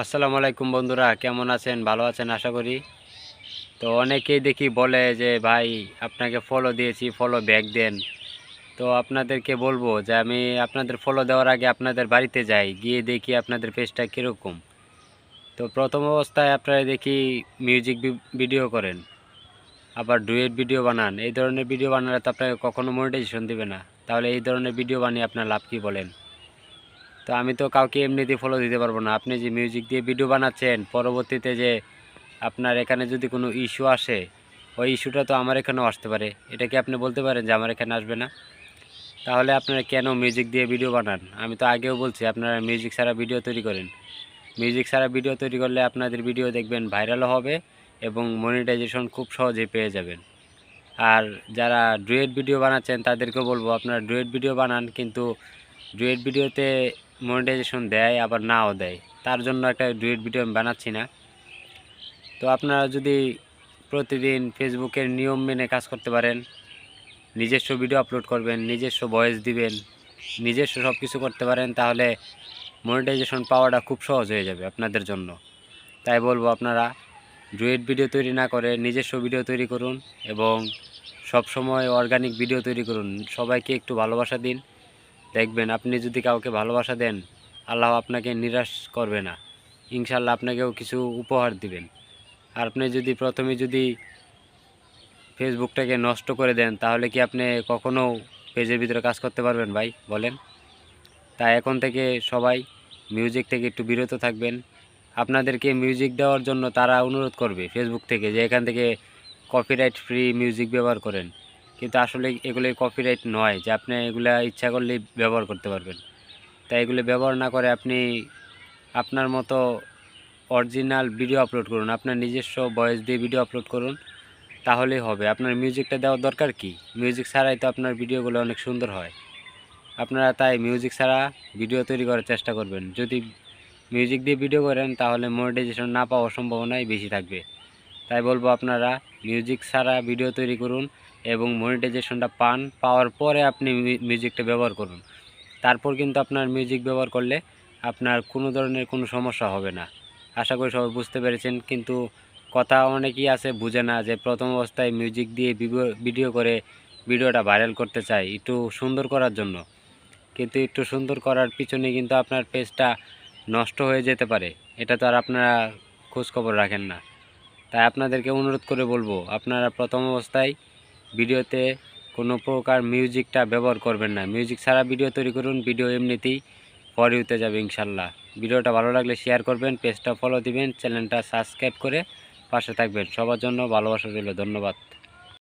আসসালামু আলাইকুম বন্ধুরা, কেমন আছেন? ভালো আছেন আশা করি। তো অনেকেই দেখি বলে যে, ভাই, আপনাকে ফলো দিয়েছি ফলো ব্যাক দেন। তো আপনাদেরকে বলব যে, আমি আপনাদের ফলো দেওয়ার আগে আপনাদের বাড়িতে যাই, গিয়ে দেখি আপনাদের পেজটা কীরকম। তো প্রথম অবস্থায় আপনারা দেখি মিউজিক ভিডিও করেন, আবার ডুয়েট ভিডিও বানান। এই ধরনের ভিডিও বানালে তো আপনাকে কখনো মনিটাইজেশন দেবে না। তাহলে এই ধরনের ভিডিও বানিয়ে আপনার লাভ কী বলেন? তো আমি তো কাউকে এমনিতেই ফলো দিতে পারব না। আপনি যে মিউজিক দিয়ে ভিডিও বানাচ্ছেন, পরবর্তীতে যে আপনার এখানে যদি কোনো ইস্যু আসে, ওই ইস্যুটা তো আমার এখানেও আসতে পারে। এটা কি আপনি বলতে পারেন যে আমার এখানে আসবে না? তাহলে আপনারা কেন মিউজিক দিয়ে ভিডিও বানান? আমি তো আগেও বলছি, আপনারা মিউজিক ছাড়া ভিডিও তৈরি করেন। মিউজিক ছাড়া ভিডিও তৈরি করলে আপনাদের ভিডিও দেখবেন ভাইরালও হবে এবং মনিটাইজেশন খুব সহজেই পেয়ে যাবেন। আর যারা ডুয়েট ভিডিও বানাচ্ছেন, তাদেরকেও বলব, আপনারা ডুয়েট ভিডিও বানান, কিন্তু ডুয়েট ভিডিওতে মনিটাইজেশন দেয়, আবার নাও দেয়। তার জন্য একটা ডুয়েট ভিডিও আমি বানাচ্ছি না। তো আপনারা যদি প্রতিদিন ফেসবুকের নিয়ম মেনে কাজ করতে পারেন, নিজস্ব ভিডিও আপলোড করবেন, নিজস্ব ভয়েস দিবেন, নিজস্ব সব কিছু করতে পারেন, তাহলে মনিটাইজেশন পাওয়াটা খুব সহজ হয়ে যাবে আপনাদের জন্য। তাই বলব আপনারা ডুয়েট ভিডিও তৈরি না করে নিজস্ব ভিডিও তৈরি করুন এবং সব সময় অর্গানিক ভিডিও তৈরি করুন। সবাইকে একটু ভালোবাসা দিন। দেখবেন আপনি যদি কাউকে ভালোবাসা দেন, আল্লাহ আপনাকে নিরাশ করবে না। ইনশাল্লাহ আপনাকেও কিছু উপহার দিবেন। আর আপনি যদি প্রথমে যদি ফেসবুকটাকে নষ্ট করে দেন, তাহলে কি আপনি কখনও পেজের ভিতরে কাজ করতে পারবেন ভাই? বলেন। তাই এখন থেকে সবাই মিউজিক থেকে একটু বিরত থাকবেন। আপনাদেরকে মিউজিক দেওয়ার জন্য তারা অনুরোধ করবে ফেসবুক থেকে যে এখান থেকে কপিরাইট ফ্রি মিউজিক ব্যবহার করেন। কিন্তু আসলে এগুলো কপিরাইট নয় যে আপনি এগুলা ইচ্ছা করলেই ব্যবহার করতে পারবেন। তাই এগুলো ব্যবহার না করে আপনি আপনার মতো অরিজিনাল ভিডিও আপলোড করুন, আপনার নিজস্ব ভয়েস দিয়ে ভিডিও আপলোড করুন, তাহলেই হবে। আপনার মিউজিকটা দেওয়ার দরকার কি? মিউজিক ছাড়াই তো আপনার ভিডিওগুলো অনেক সুন্দর হয়। আপনারা তাই মিউজিক ছাড়া ভিডিও তৈরি করার চেষ্টা করবেন। যদি মিউজিক দিয়ে ভিডিও করেন, তাহলে মনিটাইজেশন না পাওয়ার সম্ভাবনাই বেশি থাকবে। তাই বলব আপনারা মিউজিক ছাড়া ভিডিও তৈরি করুন এবং মনিটাইজেশনটা পান, পাওয়ার পরে আপনি মিউজিকটা ব্যবহার করুন। তারপর কিন্তু আপনার মিউজিক ব্যবহার করলে আপনার কোনো ধরনের কোনো সমস্যা হবে না। আশা করি সবাই বুঝতে পেরেছেন, কিন্তু কথা অনেকেই আছে বুঝে না যে প্রথম অবস্থায় মিউজিক দিয়ে ভিডিও করে ভিডিওটা ভাইরাল করতে চাই একটু সুন্দর করার জন্য। কিন্তু একটু সুন্দর করার পিছনে কিন্তু আপনার পেজটা নষ্ট হয়ে যেতে পারে। এটা তো আর আপনারা খোঁজখবর রাখেন না। তাই আপনাদেরকে অনুরোধ করে বলব, আপনারা প্রথম অবস্থায় ভিডিওতে কোনো প্রকার মিউজিকটা ব্যবহার করবেন না। মিউজিক ছাড়া ভিডিও তৈরি করুন, ভিডিও এমনিতেই পরে হতে যাবে ইনশাল্লাহ। ভিডিওটা ভালো লাগলে শেয়ার করবেন পেজটা ফলো দিবেন চ্যানেলটা সাবস্ক্রাইব করে পাশে থাকবেন। সবার জন্য ভালোবাসা রইল, ধন্যবাদ।